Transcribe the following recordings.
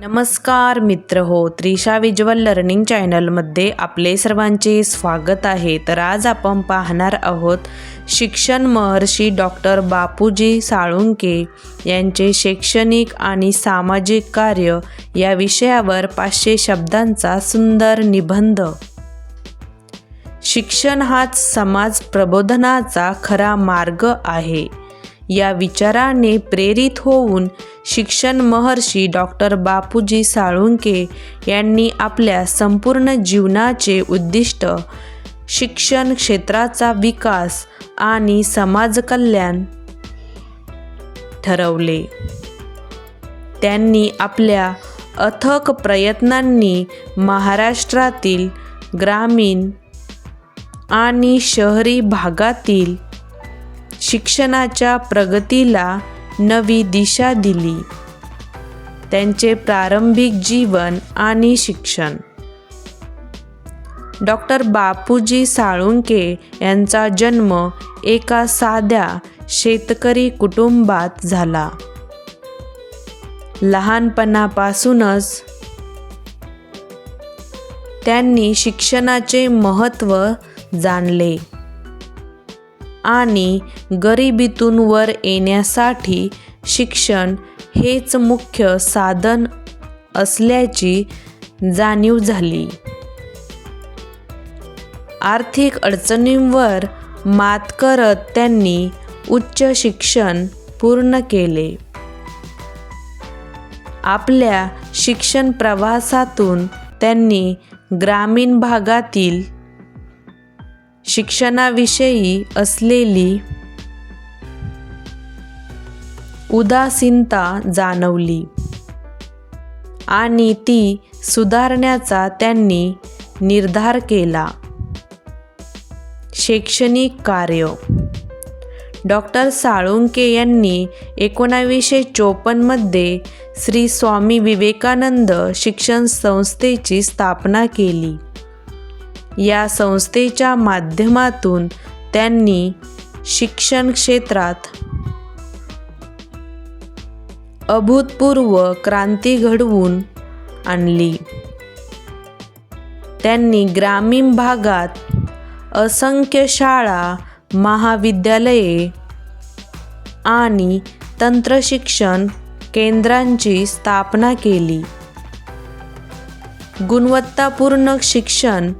नमस्कार मित्र हो त्रिशा विज्युअल लर्निंग चॅनलमध्ये आपले सर्वांचे स्वागत आहे. तर आज आपण पाहणार आहोत शिक्षण महर्षी डॉक्टर बापूजी साळुंके यांचे शैक्षणिक आणि सामाजिक कार्य या विषयावर पाचशे शब्दांचा सुंदर निबंध. शिक्षण हाच समाज प्रबोधनाचा खरा मार्ग आहे. या विचाराने प्रेरित होऊन शिक्षण महर्षी डॉक्टर बापूजी साळुंके यांनी आपल्या संपूर्ण जीवनाचे उद्दिष्ट शिक्षण क्षेत्राचा विकास आणि समाजकल्याण ठरवले. त्यांनी आपल्या अथक प्रयत्नांनी महाराष्ट्रातील ग्रामीण आणि शहरी भागातील शिक्षणाच्या प्रगतीला नवी दिशा दिली. त्यांचे प्रारंभिक जीवन आणि शिक्षण. डॉक्टर बापूजी साळुंके यांचा जन्म एका साध्या शेतकरी कुटुंबात झाला. लहानपणापासूनच त्यांनी शिक्षणाचे महत्त्व जाणले. आणि गरिबीतून वर येण्यासाठी शिक्षण हेच मुख्य साधन असल्याची जाणीव झाली. आर्थिक अडचणींवर मात करत त्यांनी उच्च शिक्षण पूर्ण केले. आपल्या शिक्षण प्रवासातून त्यांनी ग्रामीण भागातील शिक्षणाविषयी असलेली उदासीनता जाणवली आणि ती सुधारण्याचा त्यांनी निर्धार केला. शैक्षणिक कार्य. डॉक्टर साळुंके यांनी एकोणावीसशे चोपन्नमध्ये श्री स्वामी विवेकानंद शिक्षण संस्थेची स्थापना केली. या संस्थेच्या माध्यमातून त्यांनी शिक्षण क्षेत्रात अभूतपूर्व क्रांती घडवून आणली. त्यांनी ग्रामीण भागात असंख्य शाळा महाविद्यालये आणि तंत्रशिक्षण केंद्रांची स्थापना केली. गुणवत्तापूर्ण शिक्षण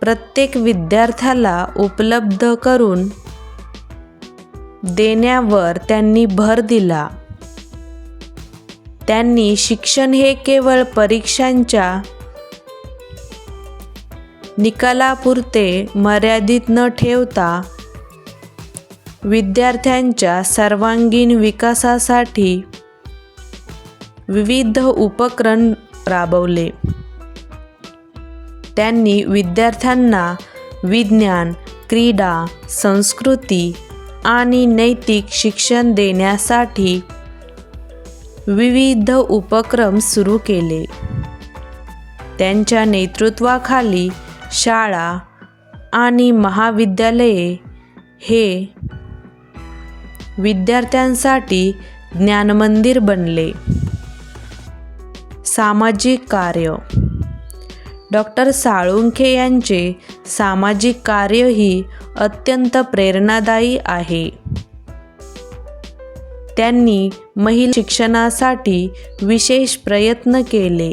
प्रत्येक विद्यार्थ्याला उपलब्ध करून देण्यावर त्यांनी भर दिला. त्यांनी शिक्षण हे केवळ परीक्षांच्या निकालापुरते मर्यादित न ठेवता विद्यार्थ्यांच्या सर्वांगीण विकासासाठी विविध उपक्रम राबवले. त्यांनी विद्यार्थ्यांना विज्ञान क्रीडा संस्कृती आणि नैतिक शिक्षण देण्यासाठी विविध उपक्रम सुरू केले. त्यांच्या नेतृत्वाखाली शाळा आणि महाविद्यालये हे विद्यार्थ्यांसाठी ज्ञानमंदिर बनले. सामाजिक कार्य डॉक्टर साळुंखे यांचे सामाजिक कार्यही अत्यंत प्रेरणादायी आहे. त्यांनी महिला शिक्षणासाठी विशेष प्रयत्न केले.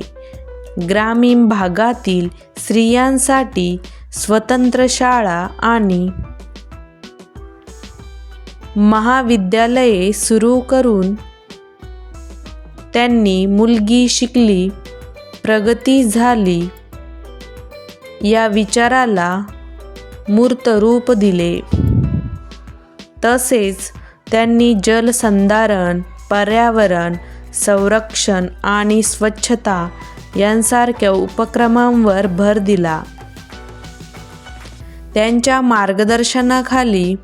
ग्रामीण भागातील स्त्रियांसाठी स्वतंत्र शाळा आणि महाविद्यालये सुरू करून त्यांनी मुलगी शिकली प्रगती झाली. या विचाराला मूर्त रूप दिले. तसेच त्यांनी जलसंधारण पर्यावरण संरक्षण आणि स्वच्छता यांसारख्या उपक्रमांवर भर दिला. त्यांच्या मार्गदर्शनाखाली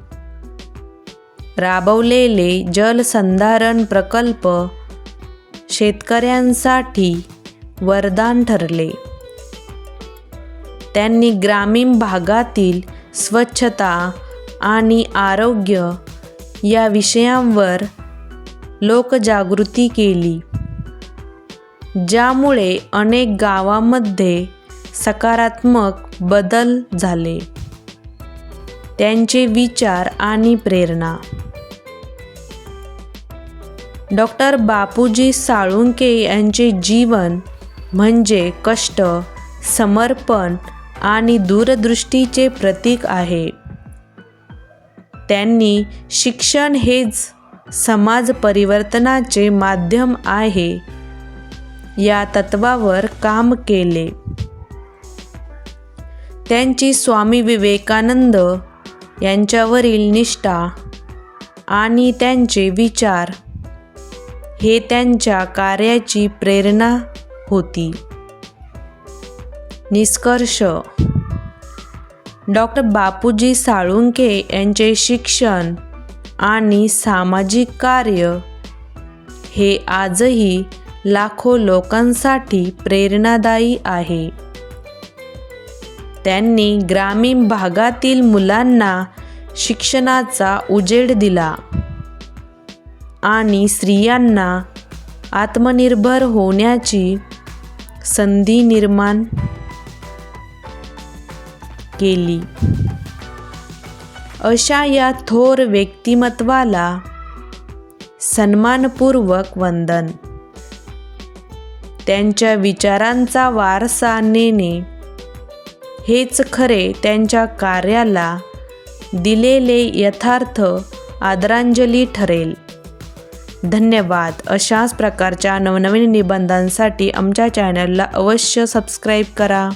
राबवलेले जलसंधारण प्रकल्प शेतकऱ्यांसाठी वरदान ठरले. त्यांनी ग्रामीण भागातील स्वच्छता आणि आरोग्य या विषयांवर लोकजागृती केली ज्यामुळे अनेक गावामध्ये सकारात्मक बदल झाले. त्यांचे विचार आणि प्रेरणा. डॉक्टर बापूजी साळुंके यांचे जीवन म्हणजे कष्ट समर्पण आणि दूरदृष्टीचे प्रतीक आहे. त्यांनी शिक्षण हेच समाज परिवर्तनाचे माध्यम आहे. या तत्वावर काम केले. त्यांची स्वामी विवेकानंद यांच्यावरील निष्ठा आणि त्यांचे विचार हे त्यांच्या कार्याची प्रेरणा होती. निष्कर्ष. डॉक्टर बापूजी साळुंके यांचे शिक्षण आणि सामाजिक कार्य हे आजही लाखो लोकांसाठी प्रेरणादायी आहे. त्यांनी ग्रामीण भागातील मुलांना शिक्षणाचा उजेड दिला आणि स्त्रियांना आत्मनिर्भर होण्याची संधी निर्माण केली. अशा या थोर व्यक्तिमत्वाला सन्मानपूर्वक वंदन. त्यांच्या विचारांचा वारसा नेणे हेच खरे त्यांच्या कार्याला दिलेले यथार्थ आदरांजली ठरेल. धन्यवाद. अशाच प्रकारच्या नवनवीन निबंधांसाठी आमच्या चॅनलला अवश्य सबस्क्राईब करा.